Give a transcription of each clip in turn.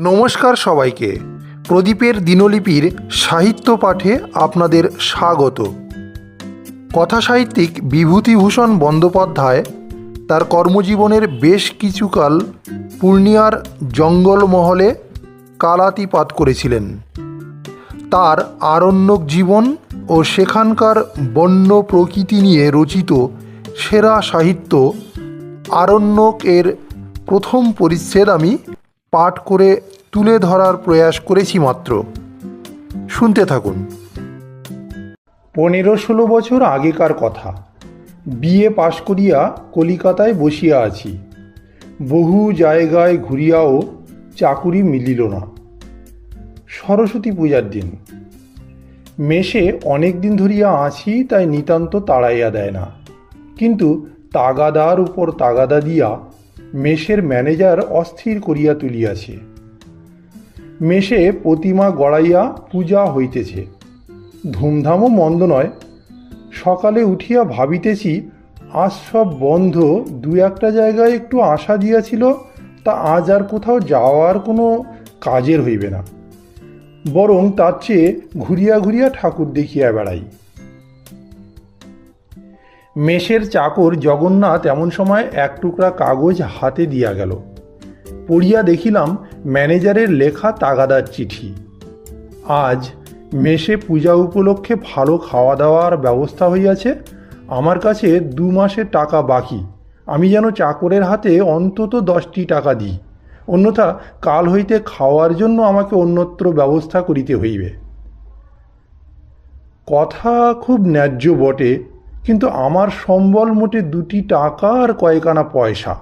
নমস্কার সবাইকে। প্রদীপের দিনলিপির সাহিত্য পাঠে আপনাদের স্বাগত। কথাসাহিত্যিক বিভূতিভূষণ বন্দ্যোপাধ্যায় তার কর্মজীবনের বেশ কিছুকাল পূর্ণিয়ার জঙ্গলমহলে কালাতিপাত করেছিলেন। তার আরণ্যক জীবন ও সেখানকার বন্য প্রকৃতি নিয়ে রচিত সেরা সাহিত্য আরণ্যক এর প্রথম পরিচ্ছেদ আমি পাঠ করে তুলে ধরার প্রয়াস করেছি মাত্র। শুনতে থাকুন। পনেরো ষোলো বছর আগেকার কথা। বিয়ে পাশ করিয়া কলিকাতায় বসিয়া আছি। বহু জায়গায় ঘুরিয়াও চাকুরি মিলিল না। সরস্বতী পূজার দিন। মেশে অনেক দিন ধরিয়া আছি, তাই নিতান্ত তাড়াইয়া দেয় না। কিন্তু তাগাদার উপর তাগাদা দিয়া মেষের ম্যানেজার অস্থির করিয়া তুলিয়াছে। মেষে প্রতিমা গড়াইয়া পূজা হইতেছে। ধুমধামও মন্দ নয়। সকালে উঠিয়া ভাবিতেছি, আজ সব বন্ধ, দু একটা জায়গায় একটু আশা দিয়াছিল, তা আজ আর কোথাও যাওয়ার কোনো কাজের হইবে না। বরং তার চেয়ে ঘুরিয়া ঘুরিয়া ঠাকুর দেখিয়া বেড়াই। মেষের চাকর জগন্নাথ এমন সময় এক টুকরা কাগজ হাতে দিয়া গেল। পড়িয়া দেখিলাম ম্যানেজারের লেখা তাগাদার চিঠি। আজ মেষে পূজা উপলক্ষে ভালো খাওয়া দাওয়ার ব্যবস্থা হইয়াছে। আমার কাছে দু মাসের টাকা বাকি। আমি যেন চাকরের হাতে অন্তত দশটি টাকা দিই। অন্যথা কাল হইতে খাওয়ার জন্য আমাকে অন্যত্র ব্যবস্থা করিতে হইবে। কথা খুব ন্যায্য বটে। কিন্তু আমার সম্বল মোটে দুটি টাকা আর কয়েকানা পয়সা।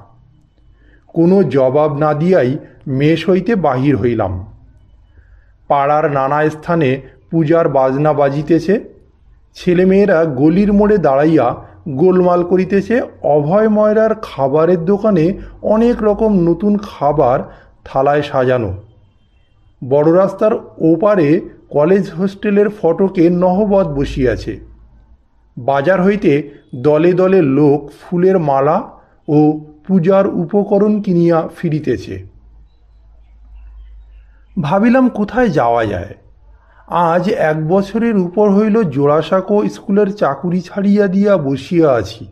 কোনো জবাব না দিয়াই মেষ হইতে বাহির হইলাম। পাড়ার নানা স্থানে পূজার বাজনা বাজিতেছে। ছেলেমেয়েরা গলির মোড়ে দাঁড়াইয়া গোলমাল করিতেছে। অভয় ময়রার খাবারের দোকানে অনেক রকম নতুন খাবার থালায় সাজানো। বড় রাস্তার ওপারে কলেজ হোস্টেলের ফটকে নহবত বসিয়াছে। বাজার হইতে দলে দলে লোক ফুলের মালা ও পূজার উপকরণ কিনিয়া ফিরিতেছে। ভাবিলাম, কোথায় যাওয়া যায়? আজ এক বছরের উপর হইল জোড়াসাঁকো স্কুলের চাকুরি ছাড়িয়া দিয়া বসিয়া আছি।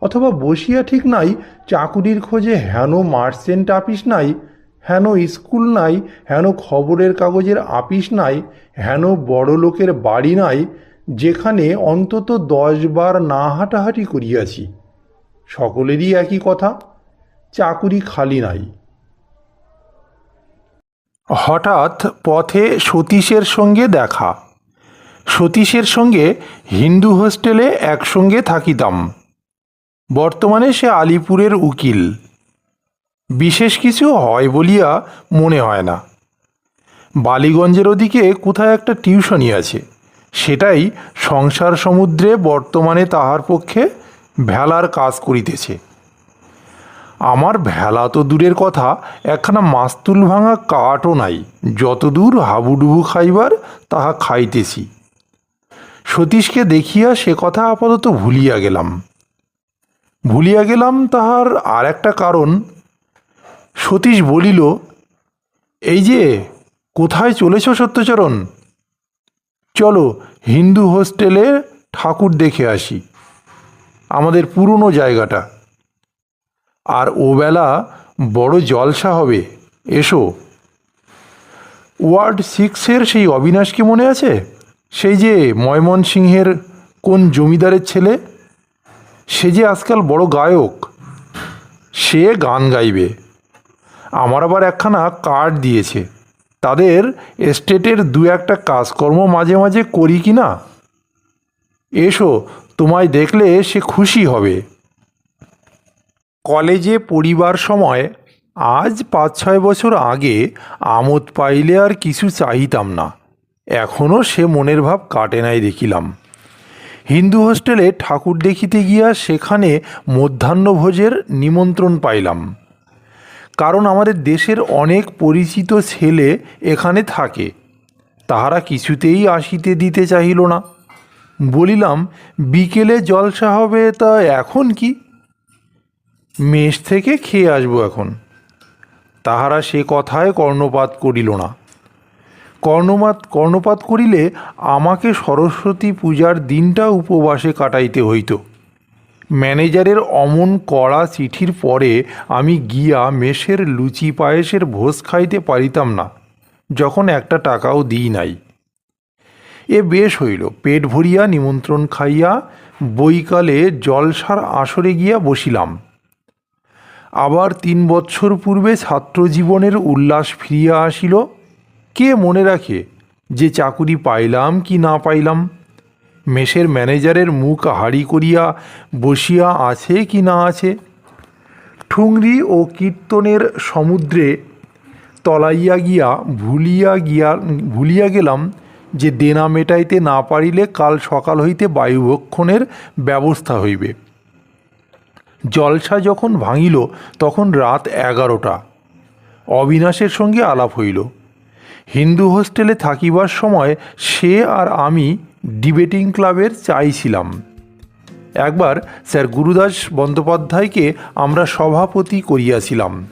অথবা বসিয়া ঠিক নাই, চাকুরির খোঁজে হেন মার্চেন্ট আপিস নাই, হেন স্কুল নাই, হেন খবরের কাগজের আপিস নাই, হেন বড় লোকের বাড়ি নাই যেখানে অন্তত দশ বার না হাঁটাহাঁটি করিয়াছি। সকলেরই একই কথা, চাকুরি খালি নাই। হঠাৎ পথে সতীশের সঙ্গে দেখা। সতীশের সঙ্গে হিন্দু হোস্টেলে একসঙ্গে থাকিতাম। বর্তমানে সে আলিপুরের উকিল। বিশেষ কিছু হয় বলিয়া মনে হয় না। বালিগঞ্জের ওদিকে কোথায় একটা টিউশনি আছে। সেটাই সংসার সমুদ্রে বর্তমানে তাহার পক্ষে ভেলার কাজ করিতেছে। আমার ভেলা তো দূরের কথা, একখানা মাস্তুল ভাঙা কাঠও নাই, যতদূর হাবুডুবু খাইবার তাহা খাইতেছি। সতীশকে দেখিয়া সে কথা আপাতত ভুলিয়া গেলাম। ভুলিয়া গেলাম তাহার আর একটা কারণ। সতীশ বলিল, এই যে, কোথায় চলেছ সত্যচরণ? চলো হিন্দু হোস্টেলে ঠাকুর দেখে আসি। আমাদের পুরনো জায়গাটা। আর ওবেলা বড় জলসা হবে। এসো। ওয়ার্ড সিক্সের সেই অবিনাশকে মনে আছে? সেই যে ময়মন সিংহের কোন জমিদারের ছেলে? সে যে আজকাল বড় গায়ক। সে গান গাইবে। আমার আবার একখানা কার্ড দিয়েছে। তাদের এস্টেটের দু একটা কাজকর্ম মাঝে মাঝে করি কি না? এসো, তোমায় দেখলে সে খুশি হবে। কলেজে পড়িবার সময় আজ পাঁচ ছয় বছর আগে আমোদ পাইলে আর কিছু চাহিতাম না। এখনও সে মনের ভাব কাটে নাই দেখিলাম। হিন্দু হোস্টেলে ঠাকুর দেখিতে গিয়া সেখানে মধ্যাহ্নভোজের নিমন্ত্রণ পাইলাম। কারণ আমাদের দেশের অনেক পরিচিত ছেলে এখানে থাকে। তাহারা কিছুতেই আসিতে দিতে চাহিল না। বলিলাম, বিকেলে জলসা হবে তা এখন কি? মেষ থেকে খেয়ে আসব এখন। তাহারা সে কথায় কর্ণপাত করিল না। কর্ণপাত কর্ণপাত করিলে আমাকে সরস্বতী পূজার দিনটা উপবাসে কাটাইতে হইত। ম্যানেজারের অমন কড়া চিঠির পরে আমি গিয়া মেষের লুচি পায়েসের ভোজ খাইতে পারিতাম না, যখন একটা টাকাও দিই নাই। এ বেশ হইল, পেট ভরিয়া নিমন্ত্রণ খাইয়া বৈকালে জলসার আসরে গিয়া বসিলাম। আবার তিন বৎসর পূর্বে ছাত্রজীবনের উল্লাস ফিরিয়া আসিল। কে মনে রাখে যে চাকুরি পাইলাম কি না পাইলাম? মেষের ম্যানেজারের মুখ হাড়ি করিয়া বসিয়া আছে কি না আছে? ঠুংরি ও কীর্তনের সমুদ্রে তলাইয়া গিয়া ভুলিয়া গিয়া, ভুলিয়া গেলাম যে দেনা মেটাইতে না পারিলে কাল সকাল হইতে বায়ুভক্ষণের ব্যবস্থা হইবে। জলসা যখন ভাঙিল, তখন রাত এগারোটা। অবিনাশের সঙ্গে আলাপ হইল। হিন্দু হোস্টেলে থাকিবার সময় সে আর আমি ডিবেটিং ক্লাবের চাইছিলাম। একবার স্যার গুরুদাস বন্দ্যোপাধ্যায়কে আমরা সভাপতি করিয়াছিলাম।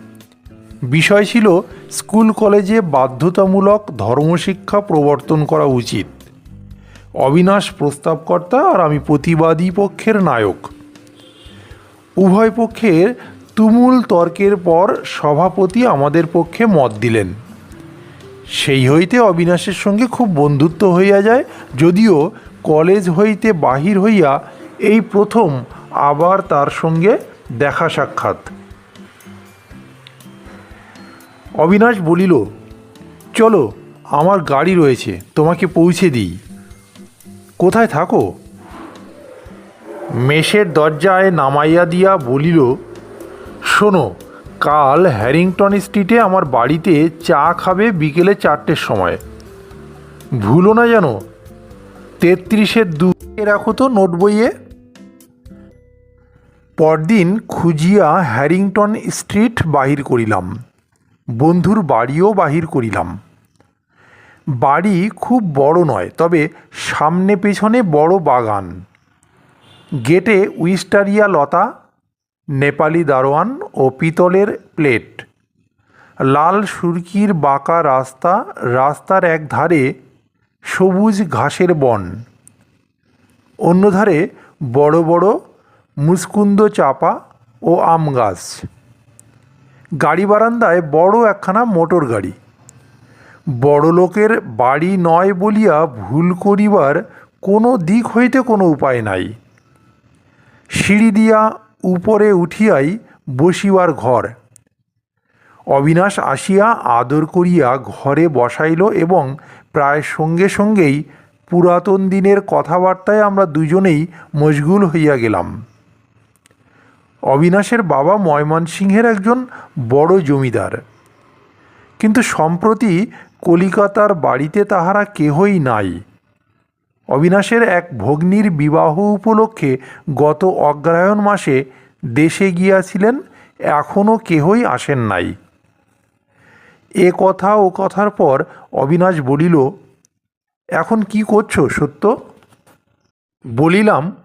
বিষয় ছিল স্কুল কলেজে বাধ্যতামূলক ধর্মশিক্ষা প্রবর্তন করা উচিত। অবিনাশ প্রস্তাবকর্তা আর আমি প্রতিবাদী পক্ষের নায়ক। উভয় পক্ষের তুমুল তর্কের পর সভাপতি আমাদের পক্ষে মত দিলেন। সেই হইতে অবিনাশের সঙ্গে খুব বন্ধুত্ব হইয়া যায়, যদিও কলেজ হইতে বাহির হইয়া এই প্রথম আবার তার সঙ্গে দেখা সাক্ষাৎ। অবিনাশ বলিল, চলো, আমার গাড়ি রয়েছে, তোমাকে পৌঁছে দিই। কোথায় থাকো? মেষের দরজায় নামাইয়া দিয়া বলিল, শোনো কাল হ্যারিংটন স্ট্রিটে আমার বাড়িতে চা খাবে বিকেলে চারটের সময়। ভুলো না যেন। তেত্রিশের দু রাখো তো নোট বইয়ে। পরদিন খুঁজিয়া হ্যারিংটন স্ট্রিট বাহির করিলাম। বন্ধুর বাড়িও বাহির করিলাম। বাড়ি খুব বড় নয়, তবে সামনে পেছনে বড় বাগান। গেটে উইস্টারিয়া লতা নেপালি দারোয়ান ও পিতলের প্লেট। লাল সুরকির বাঁকা রাস্তা রাস্তার এক ধারে সবুজ ঘাসের বন। অন্য ধারে বড় বড় মুসকুন্দ চাপা ও আম গাছ। গাড়ি বারান্দায় বড় একখানা মোটর গাড়ি। বড় লোকের বাড়ি নয় বলিয়া ভুল করিবার কোনো দিক হইতে কোনো উপায় নাই। সিঁড়ি দিয়া উপরে উঠিয়াই বসিবার ঘর। অবিনাশ আসিয়া আদর করিয়া ঘরে বসাইল এবং প্রায় সঙ্গে সঙ্গেই পুরাতন দিনের কথাবার্তায় আমরা দুজনেই মশগুল হইয়া গেলাম। অবিনাশের বাবা ময়মনসিংহের একজন বড় জমিদার। কিন্তু সম্প্রতি কলিকাতার বাড়িতে তাহারা কেহই নাই। অবিনাশের এক ভগ্নীর বিবাহ উপলক্ষে গত অগ্রহায়ণ মাসে দেশে গিয়াছিলেন এখনও কেহই আসেন নাই। এ কথা ও কথার পর অবিনাশ বলিল, এখন কি করছ, সত্য? বলিলাম,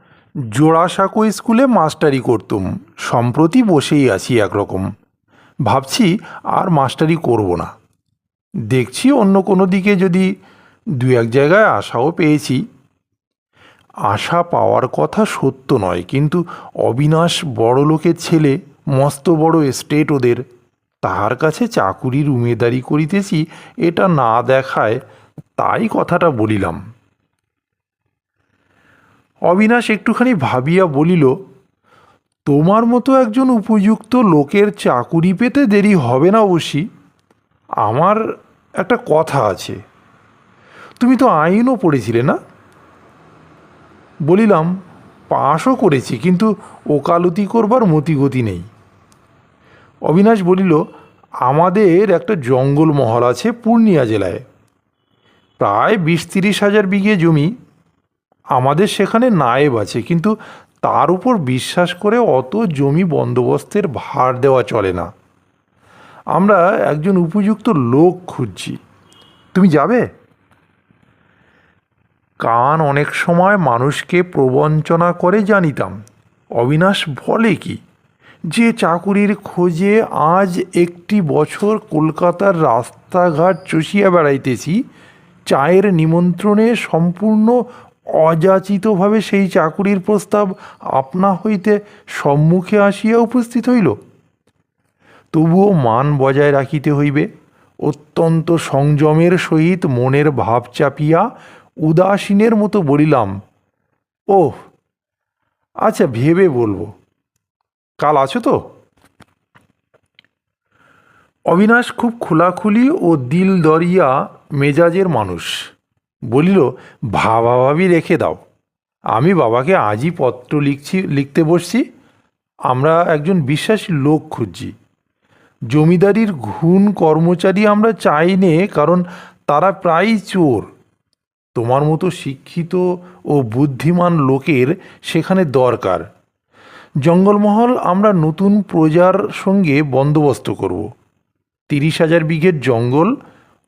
জোড়াসাঁকো স্কুলে মাস্টারি করতুম, সম্প্রতি বসেই আছি একরকম। ভাবছি আর মাস্টারি করব না। দেখছি অন্য কোনো দিকে যদি দু এক জায়গায় আশাও পেয়েছি। আশা পাওয়ার কথা সত্য নয়, কিন্তু অবিনাশ বড় লোকের ছেলে, মস্ত বড় এস্টেট ওদের। তাহার কাছে চাকুরির উমেদারি করিতেছি, এটা না দেখায় তাই কথাটা বলিলাম। অবিনাশ একটুখানি ভাবিয়া বলিল, তোমার মতো একজন উপযুক্ত লোকের চাকুরি পেতে দেরি হবে না অবশ্যই আমার একটা কথা আছে। তুমি তো আইনও পড়েছিলে না? বলিলাম, পাশও করেছি, কিন্তু ওকালতি করবার মতিগতি নেই। অবিনাশ বলিল, আমাদের একটা জঙ্গল মহল আছে পূর্ণিয়া জেলায়। প্রায় বিশ তিরিশ হাজার বিঘে জমি। আমাদের সেখানে নায়েব আছে, কিন্তু তার উপর বিশ্বাস করে অত জমি বন্দোবস্তের ভার দেওয়া চলে না। আমরা একজন উপযুক্ত লোক খুঁজছি। তুমি যাবে? কান অনেক সময় মানুষকে প্রবঞ্চনা করে জানিতাম। অবিনাশ বলে কি? যে চাকুরির খোঁজে আজ একটি বছর কলকাতার রাস্তাঘাট চষিয়া বেড়াইতেছি, চায়ের নিমন্ত্রণে সম্পূর্ণ অযাচিতভাবে সেই চাকুরির প্রস্তাব আপনা হইতে সম্মুখে আসিয়া উপস্থিত হইল। তবুও মান বজায় রাখিতে হইবে, অত্যন্ত সংযমের সহিত মনের ভাব চাপিয়া উদাসীনের মতো বলিলাম, ওহ আচ্ছা ভেবে বলব। কাল আছো তো? অবিনাশ খুব খোলাখুলি ও দিল দরিয়া মেজাজের মানুষ। বলিল, ভাবাভাবি রেখে দাও। আমি বাবাকে আজই পত্র লিখছি, লিখতে বসছি। আমরা একজন বিশ্বাসী লোক খুঁজছি। জমিদারির ঘুণ কর্মচারী আমরা চাই নে, কারণ তারা প্রায়ই চোর। তোমার মতো শিক্ষিত ও বুদ্ধিমান লোকের সেখানে দরকার। জঙ্গলমহল আমরা নতুন প্রজার সঙ্গে বন্দোবস্ত করব। তিরিশ হাজার বিঘের জঙ্গল,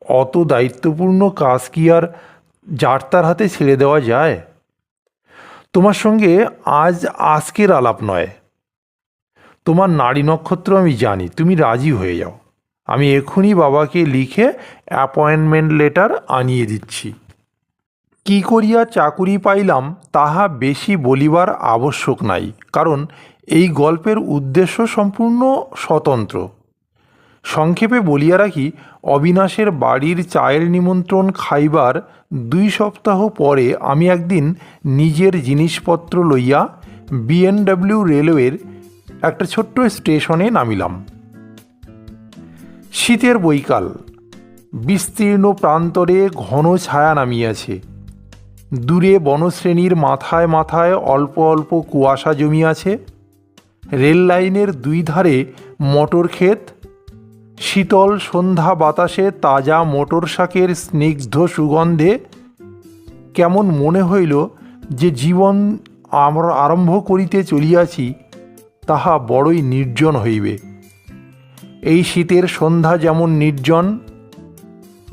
অত দায়িত্বপূর্ণ কাজ কি আর যার হাতে ছেড়ে দেওয়া যায়? তোমার সঙ্গে আজ আজকের আলাপ নয়। তোমার নারী নক্ষত্র আমি জানি, তুমি রাজি হয়ে যাও। আমি এখনই বাবাকে লিখে অ্যাপয়েন্টমেন্ট লেটার আনিয়ে দিচ্ছি। কি করিয়া চাকুরি পাইলাম, তাহা বেশি বলিবার আবশ্যক নাই, কারণ এই গল্পের উদ্দেশ্য সম্পূর্ণ স্বতন্ত্র। সংক্ষেপে বলিয়া রাখি, অবিনাশের বাড়ির চায়ের নিমন্ত্রণ খাইবার দুই সপ্তাহ পরে আমি একদিন নিজের জিনিসপত্র লইয়া বিএনডব্লিউ রেলওয়ের একটা ছোট্ট স্টেশনে নামিলাম। শীতের বৈকাল, বিস্তীর্ণ প্রান্তরে ঘন ছায়া নামিয়াছে। দূরে বনশ্রেণীর মাথায় মাথায় অল্প অল্প কুয়াশা জমিয়াছে। রেল লাইনের দুই ধারে মটর ক্ষেত। শীতল সন্ধ্যা বাতাসে তাজা মোটর শাকের স্নিগ্ধ সুগন্ধে। কেমন মনে হইল যে জীবন আমরা আরম্ভ করিতে চলিয়াছি, তাহা বড়ই নির্জন হইবে। এই শীতের সন্ধ্যা যেমন নির্জন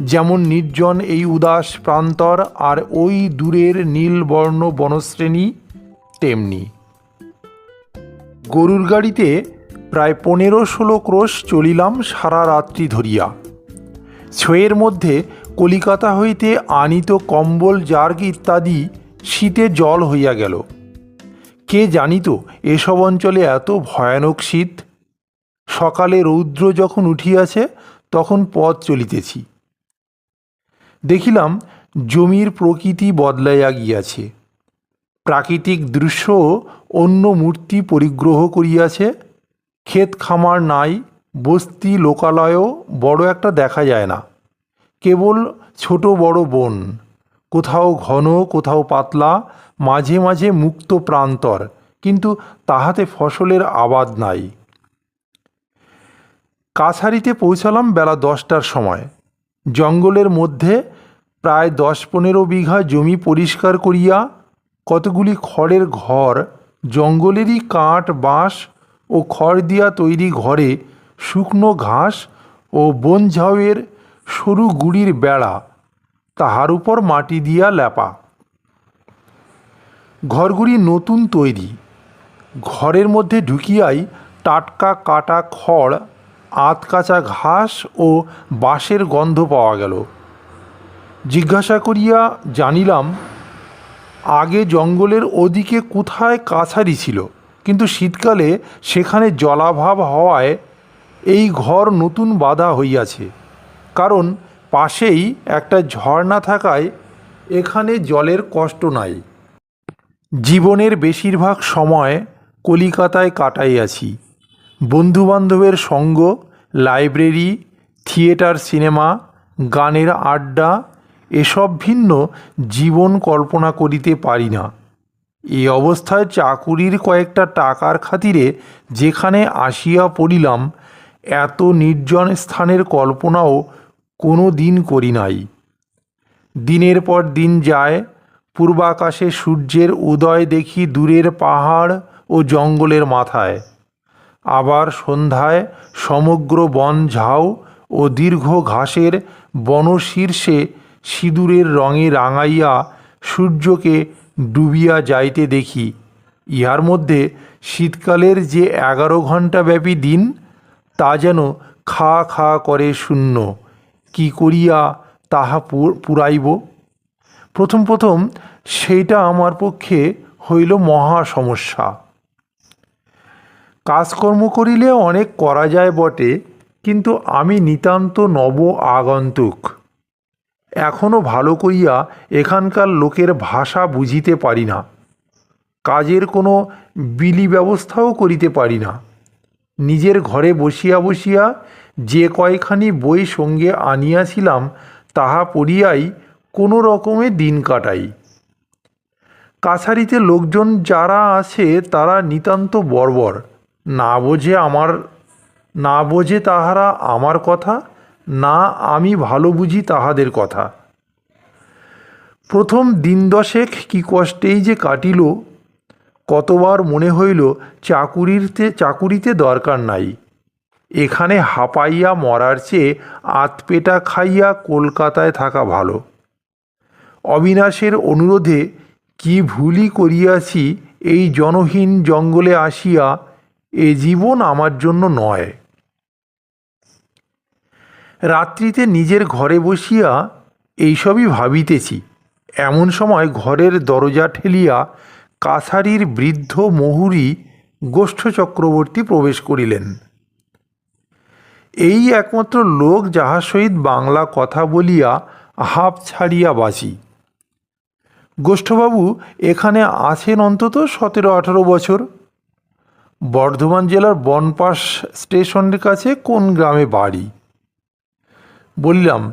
যেমন নির্জন এই উদাস প্রান্তর আর ওই দূরের নীলবর্ণ বনশ্রেণী, তেমনি। গরুর গাড়িতে প্রায় পনেরো ষোলো ক্রোশ চলিলাম সারা রাত্রি ধরিয়া। ছয়ের মধ্যে কলিকাতা হইতে আনিত কম্বল জার্গ ইত্যাদি শীতে জল হইয়া গেল। কে জানিত এসব অঞ্চলে এত ভয়ানক শীত? সকালে রৌদ্র যখন উঠিয়াছে, তখন পথ চলিতেছি। দেখিলাম জমির প্রকৃতি বদলাইয়া গিয়াছে। প্রাকৃতিক দৃশ্য অন্য মূর্তি পরিগ্রহ করিয়াছে। ক্ষেত খামার নাই, বস্তি লোকালয়ও বড় একটা দেখা যায় না। কেবল ছোট বড় বন, কোথাও ঘন, কোথাও পাতলা, মাঝে মাঝে মুক্ত প্রান্তর, কিন্তু তাহাতে ফসলের আবাদ নাই। কাছারিতে পৌঁছালাম বেলা দশটার সময়। জঙ্গলের মধ্যে প্রায় দশ পনেরো বিঘা জমি পরিষ্কার করিয়া কতগুলি খড়ের ঘর, জঙ্গলেরই কাঠ, বাঁশ ও খড় দিয়া তৈরি ঘরে শুকনো ঘাস ও বনঝাউয়ের সরু গুড়ির বেড়া, তাহার উপর মাটি দিয়া লেপা। ঘরগুলি নতুন তৈরি। ঘরের মধ্যে ঢুকিয়াই টাটকা কাটা খড় আত কাঁচা ঘাস ও বাঁশের গন্ধ পাওয়া গেল। জিজ্ঞাসা করিয়া জানিলাম, আগে জঙ্গলের ওদিকে কোথায় কাছারি ছিল, কিন্তু শীতকালে সেখানে জলাভাব হওয়ায় এই ঘর নতুন বাধা হইয়াছে। কারণ পাশেই একটা ঝর্ণা থাকায় এখানে জলের কষ্ট নাই। জীবনের বেশিরভাগ সময় কলিকাতায় কাটাইয়াছি। বন্ধুবান্ধবের সঙ্গ, লাইব্রেরি, থিয়েটার, সিনেমা, গানের আড্ডা, এসব ভিন্ন জীবন কল্পনা করিতে পারি না। এই অবস্থায় চাকুরির কয়েকটা টাকার খাতিরে যেখানে আসিয়া পড়িলাম, এত নির্জন স্থানের কল্পনাও কোনো দিন করি নাই। দিনের পর দিন যায়, পূর্বাকাশে সূর্যের উদয় দেখি দূরের পাহাড় ও জঙ্গলের মাথায়। আবার সন্ধ্যায় সমগ্র বন ঝাউ ও দীর্ঘ ঘাসের বনশীর্ষে সিঁদুরের রঙে রাঙাইয়া সূর্যকে ডুবিয়া যাইতে দেখি। ইহার মধ্যে শীতকালের যে এগারো ঘণ্টা ব্যাপী দিন, তা যেন খা খা করে শূন্য। কি করিয়া তাহা পুরাইব? প্রথম প্রথম সেইটা আমার পক্ষে হইল মহা সমস্যা। কাজকর্ম করিলে অনেক করা যায় বটে, কিন্তু আমি নিতান্ত নব আগন্তুক। এখনও ভালো করিয়া এখানকার লোকের ভাষা বুঝিতে পারি না। কাজের কোনো বিলি ব্যবস্থাও করিতে পারি না। নিজের ঘরে বসিয়া বসিয়া যে কয়খানি বই সঙ্গে আনিয়াছিলাম, তাহা পড়িয়াই কোনো রকমে দিন কাটাই। কাছারিতে লোকজন যারা আছে, তারা নিতান্ত বর্বর। না বোঝে আমার, না বোঝে তাহারা আমার কথা, না আমি ভালো বুঝি তাহাদের কথা। প্রথম দিন দশেক কি কষ্টেই যে কাটিল, কতবার মনে হইল চাকুরিতে চাকুরিতে দরকার নাই। এখানে হাঁপাইয়া মরার চেয়ে আতপেটা খাইয়া কলকাতায় থাকা ভালো। অবিনাশের অনুরোধে কি ভুলই করিয়াছি, এই জনহীন জঙ্গলে আসিয়া এ জীবন আমার জন্য নয়। রাত্রিতে নিজের ঘরে বসিয়া এইসবই ভাবিতেছি। এমন সময় ঘরের দরজা ঠেলিয়া কাছারির বৃদ্ধ মহুরী গোষ্ঠ চক্রবর্তী প্রবেশ করিলেন। এই একমাত্র লোক যাহার সহিত বাংলা কথা বলিয়া হাফ ছাড়িয়া বাঁচি। গোষ্ঠবাবু, এখানে আছেন অন্তত সতেরো আঠারো বছর। বর্ধমান জেলার বনপাস স্টেশনের কাছে কোন গ্রামে বাড়ি? বললাম,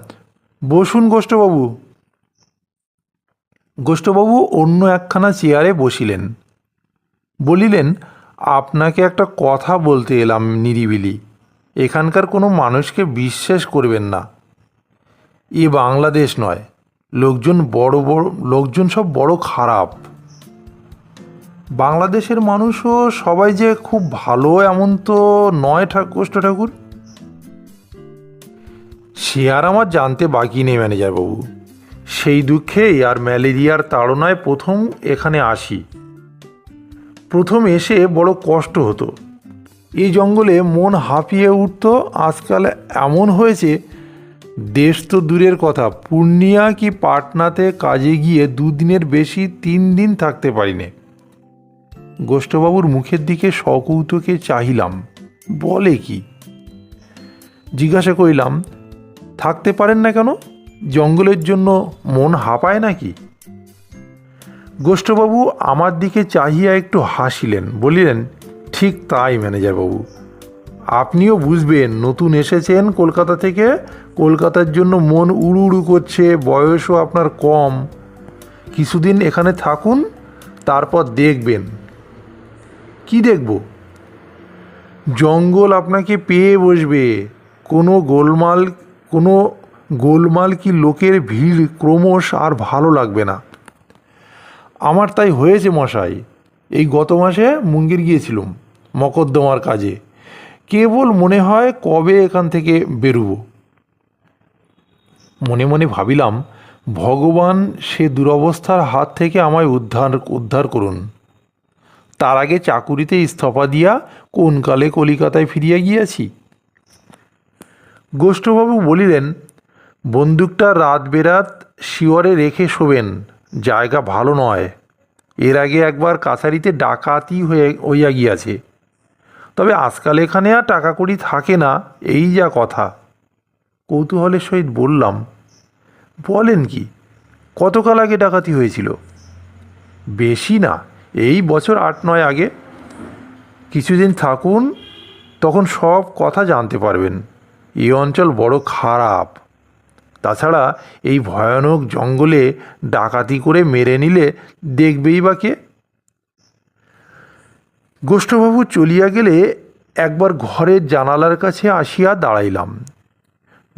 বসুন গোষ্ঠবাবু। গোষ্ঠবাবু অন্য একখানা চেয়ারে বসিলেন। বলিলেন, আপনাকে একটা কথা বলতে এলাম নিরিবিলি। এখানকার কোনো মানুষকে বিশ্বাস করবেন না। এ বাংলাদেশ নয়। লোকজন বড় বড়, লোকজন সব বড় খারাপ। বাংলাদেশের মানুষও সবাই যে খুব ভালো এমন তো নয় ঠাকুর গোষ্ঠ ঠাকুর। সে আর আমার জানতে বাকি নেই ম্যানেজারবাবু সেই দুঃখেই আর ম্যালেরিয়ার তাড়নায় প্রথম এখানে আসি। প্রথম এসে বড় কষ্ট হতো। এই জঙ্গলে মন হাঁপিয়ে উঠত, আজকাল এমন হয়েছে, দেশ তো দূরের কথা, পূর্ণিয়া কি পাটনাতে কাজে গিয়ে দুদিনের বেশি তিন দিন থাকতে পারিনে। গোষ্ঠবাবুর মুখের দিকে সকৌতুকে চাহিলাম। বলে কি? জিজ্ঞাসা করিলাম, থাকতে পারেন না কেন? জঙ্গলের জন্য মন হাঁপায় নাকি? গোষ্ঠবাবু আমার দিকে চাহিয়া একটু হাসিলেন, বলিলেন, ঠিক তাই, ম্যানেজারবাবু। আপনিও বুঝবেন, নতুন এসেছেন কলকাতা থেকে, কলকাতার জন্য মন উড়ু উড়ু করছে, বয়সও আপনার কম। কিছুদিন এখানে থাকুন, তারপর দেখবেন। কি দেখব? জঙ্গল আপনাকে পেয়ে বসবে। কোনো গোলমাল কোনো গোলমাল কি লোকের ভিড় ক্রমশ আর ভালো লাগবে না। আমার তাই হয়েছে মশাই, এই গত মাসে মুঙ্গির গিয়েছিলাম মকদ্দমার কাজে। কেবল মনে হয় কবে এখান থেকে বেরুব। মনে মনে ভাবিলাম, ভগবান সে দুরবস্থার হাত থেকে আমায় উদ্ধার উদ্ধার করুন। তার আগে চাকুরিতে ইস্তফা দিয়া কোন কালে কলিকাতায় ফিরিয়া গিয়াছি? গোষ্ঠবাবু বলিলেন, বন্দুকটা রাত বেরাত শিওরে রেখে শোবেন, জায়গা ভালো নয়। এর আগে একবার কাছারিতে ডাকাতি হয়ে, হইয়া গিয়াছে। তবে আজকাল এখানে আর টাকা কড়ি থাকে না, এই যা কথা। কৌতূহলের সহিত বললাম, বলেন কি, কতকাল আগে ডাকাতি হয়েছিল? বেশি না। এই বছর আট নয় আগে কিছুদিন থাকুন, তখন সব কথা জানতে পারবেন। এই অঞ্চল বড় খারাপ। তাছাড়া এই ভয়ানক জঙ্গলে ডাকাতি করে মেরে নিলে দেখবেই বা কে? গোষ্ঠবাবু চলিয়া গেলে একবার ঘরের জানালার কাছে আসিয়া দাঁড়াইলাম।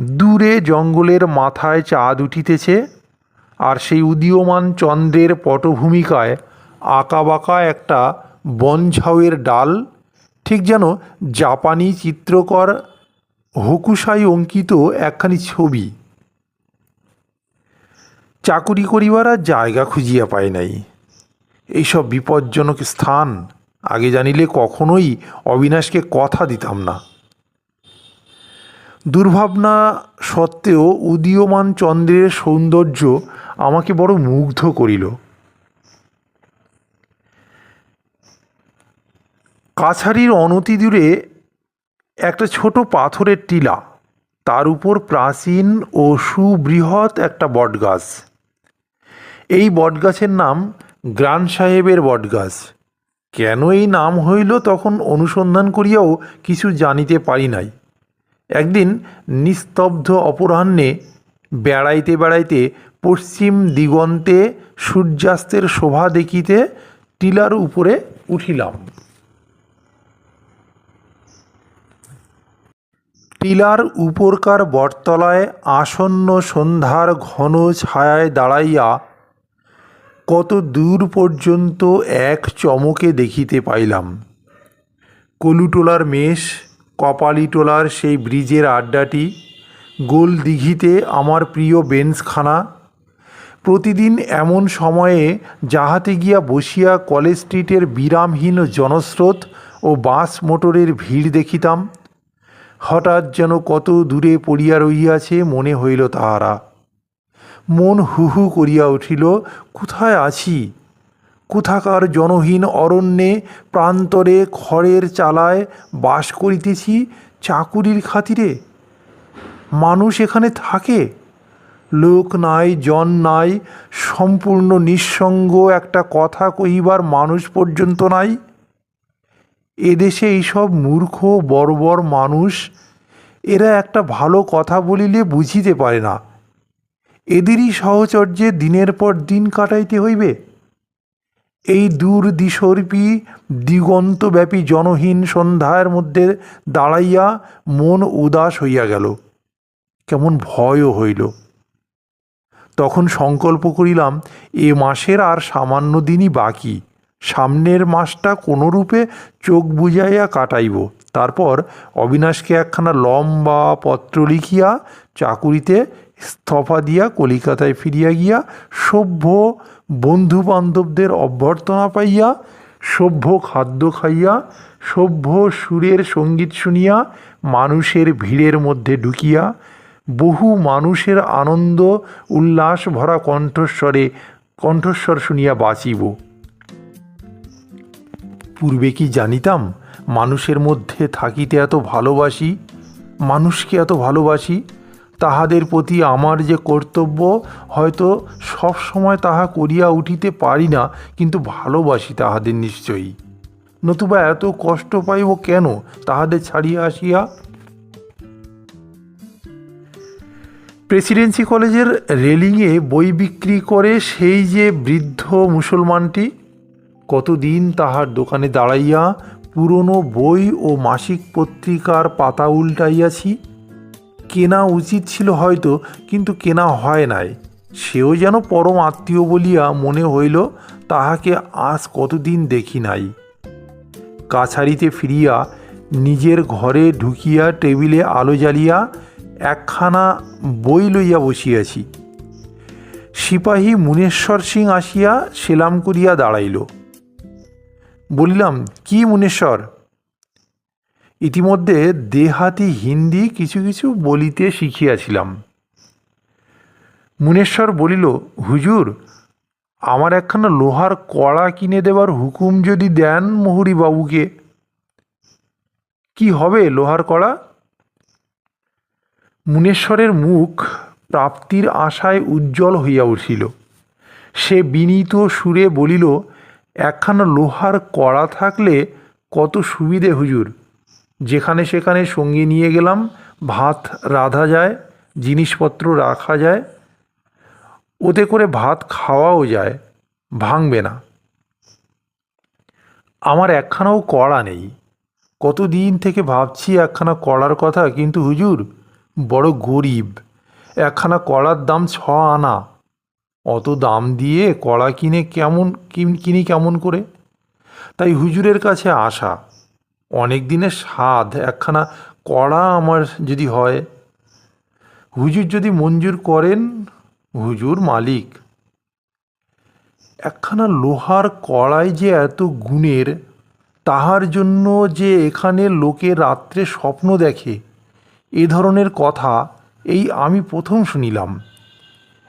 দূরে জঙ্গলের মাথায় চাঁদ উঠিতেছে, আর সেই উদীয়মান চন্দ্রের পটভূমিকায় আঁকাবাঁকা একটা বনঝাউয়ের ডাল, ঠিক যেন জাপানি চিত্রকর হোকুসাই অঙ্কিত একখানি ছবি। চাকুরি করিবার আর জায়গা খুঁজিয়া পায় নাই। এইসব বিপজ্জনক স্থান, আগে জানিলে কখনোই অবিনাশকে কথা দিতাম না। দুর্ভাবনা সত্ত্বেও উদীয়মান চন্দ্রের সৌন্দর্য আমাকে বড় মুগ্ধ করিল। কাছারির অনতি দূরে একটা ছোট পাথরের টিলা। তার উপর প্রাচীন ও সুবৃহৎ একটা বটগাছ। এই বটগাছের নাম গ্রান সাহেবের বটগাছ। কেন এই নাম হইল তখন অনুসন্ধান করিয়াও কিছু জানিতে পারি নাই। একদিন নিস্তব্ধ অপরাহ্নে বেড়াইতে বেড়াইতে পশ্চিম দিগন্তে সূর্যাস্তের শোভা দেখিতে টিলার উপরে উঠিলাম। টিলার উপরকার বটতলায় আসন্ন সন্ধ্যার ঘন ছায়ায় দাঁড়াইয়া কত দূর পর্যন্ত এক চমকে দেখিতে পাইলাম। কলুটোলার মেষ, কপালিটোলার সেই ব্রিজের আড্ডাটি, গোল দিঘিতে আমার প্রিয় বেঞ্চখানা। প্রতিদিন এমন সময়ে যাহাতে গিয়া বসিয়া কলেজ স্ট্রিটের বিরামহীন জনস্রোত ও বাস মোটরের ভিড় দেখিতাম। হঠাৎ যেন কত দূরে পড়িয়া রহিয়াছে মনে হইল তাহারা। মন হু হু করিয়া উঠিল, কোথায় আছি? কোথাকার জনহীন অরণ্যে প্রান্তরে খড়ের চালায় বাস করিতেছি চাকুরির খাতিরে? মানুষ এখানে থাকে? লোক নাই, জন নাই, সম্পূর্ণ নিঃসঙ্গ একটা কথা কহিবার মানুষ পর্যন্ত নাই? এদেশে এইসব মূর্খ বর্বর মানুষ, এরা একটা ভালো কথা বলিলে বুঝিতে পারে না। এদেরই সহচর্যে দিনের পর দিন কাটাইতে হইবে। এই দূর দিশর্পী দিগন্তব্যাপী জনহীন সন্ধ্যার মধ্যে দাঁড়াইয়া মন উদাস হইয়া গেল। কেমন ভয়ও হইল। তখন সংকল্প করিলাম, এ মাসের আর সামান্য দিনই বাকি। সামনের মাসটা কোনোরূপে চোখ বুঝাইয়া কাটাইব। তারপর অবিনাশকে একখানা লম্বা পত্র লিখিয়া চাকুরিতে স্থফা দিয়া কলিকাতায় ফিরিয়া গিয়া সভ্য বন্ধু বান্ধবদের অভ্যর্থনা পাইয়া, সভ্য খাদ্য খাইয়া, সভ্য সুরের সংগীত শুনিয়া, মানুষের ভিড়ের মধ্যে ঢুকিয়া, বহু মানুষের আনন্দ, উল্লাস ভরা কণ্ঠস্বরে কণ্ঠস্বর শুনিয়া বাঁচিব। পূর্বে কি জানিতাম, মানুষের মধ্যে থাকিতে এত ভালোবাসি? মানুষকে এত ভালোবাসি? তাহাদের প্রতি আমার যে কর্তব্য, হয়তো সব সময় তাহা করিয়া উঠিতে পারি না, কিন্তু ভালোবাসি তাহাদের নিশ্চয়ই। নতুবা এত কষ্ট পাইব কেন, তাহাদের ছাড়িয়া আসিয়া? প্রেসিডেন্সি কলেজের রেলিংয়ে বই বিক্রি করে সেই যে বৃদ্ধ মুসলমানটি কতদিন তাহার দোকানে দাঁড়াইয়া পুরনো বই ও মাসিক পত্রিকার পাতা উল্টাইয়াছি? কেনা উচিত ছিল হয়তো, কিন্তু কেনা হয় নাই। সেও যেন পরম আত্মীয় বলিয়া মনে হইল, তাহাকে আজ কতদিন দেখি নাই। কাছারিতে ফিরিয়া নিজের ঘরে ঢুকিয়া টেবিলে আলো জ্বালিয়া একখানা বই লইয়া বসিয়াছি। সিপাহী মুনেশ্বর সিং আসিয়া সেলাম করিয়া দাঁড়াইল। বলিলাম, কি মুনেশ্বর? ইতিমধ্যে দেহাতি হিন্দি কিছু কিছু বলিতে শিখিয়াছিলাম। মুনেশ্বর বলিল, হুজুর, আমার একখানা লোহার কড়া কিনে দেবার হুকুম যদি দেন বাবুকে কি হবে লোহার কড়া? মুনেশ্বরের মুখ প্রাপ্তির আশায় উজ্জ্বল হইয়া উঠিল। সে বিনীত সুরে বলিল একখানা লোহার কড়া থাকলে কত সুবিধে হুজুর। যেখানে সেখানে সঙ্গে নিয়ে গেলাম, ভাত রাধা যায়, জিনিসপত্র রাখা যায়, ওতে করে ভাত খাওয়াও যায়, ভাঙবে না। আমার একখানাও কড়া নেই। কতদিন থেকে ভাবছি একখানা কড়ার কথা, কিন্তু হুজুর, বড় গরিব। একখানা কড়ার দাম ছ আনা। অত দাম দিয়ে কড়া কিনে কেমন, কিন- কেমন করে? তাই হুজুরের কাছে আসা। অনেক দিনের স্বাদ, একখানা কড়া আমার যদি হয়। হুজুর যদি মঞ্জুর করেন, হুজুর মালিক। একখানা লোহার কড়াই যে এত গুণের, তাহার জন্য যে এখানে লোকে রাত্রে স্বপ্ন দেখে, এ ধরনের কথা, এই আমি প্রথম শুনিলাম।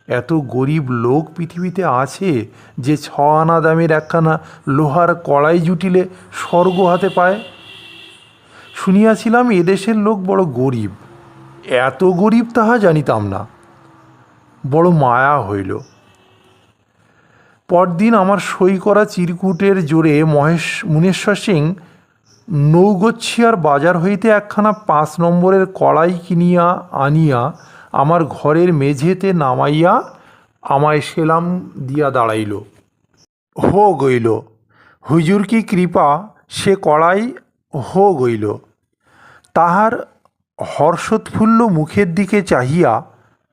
এত গরিব লোক পৃথিবীতে আছে যে ছ আনা দামের একখানা লোহার কড়াই জুটিলে স্বর্গ হাতে পায়? শুনিয়াছিলাম এদেশের লোক বড় গরিব। এত গরিব তাহা জানিতাম না। বড় মায়া হইল। পরদিন আমার সই করা চিরকুটের জোরে মহেশ, মুনেশ্বর সিং নৌগচ্ছিয়ার বাজার হইতে একখানা পাঁচ নম্বরের কড়াই কিনিয়া আনিয়া আমার ঘরের মেঝেতে নামাইয়া আমায় সেলাম দিয়া দাঁড়াইল। হো গইল, হুজুর কি কৃপা সে কড়াই? হো গইল, তাহার হর্ষোৎফুল্ল মুখের দিকে চাহিয়া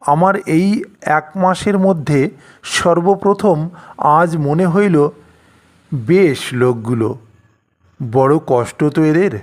আমার এই এক মাসের মধ্যে সর্বপ্রথম আজ মনে হইল, বেশ লোকগুলো, বড় কষ্ট তো এদের।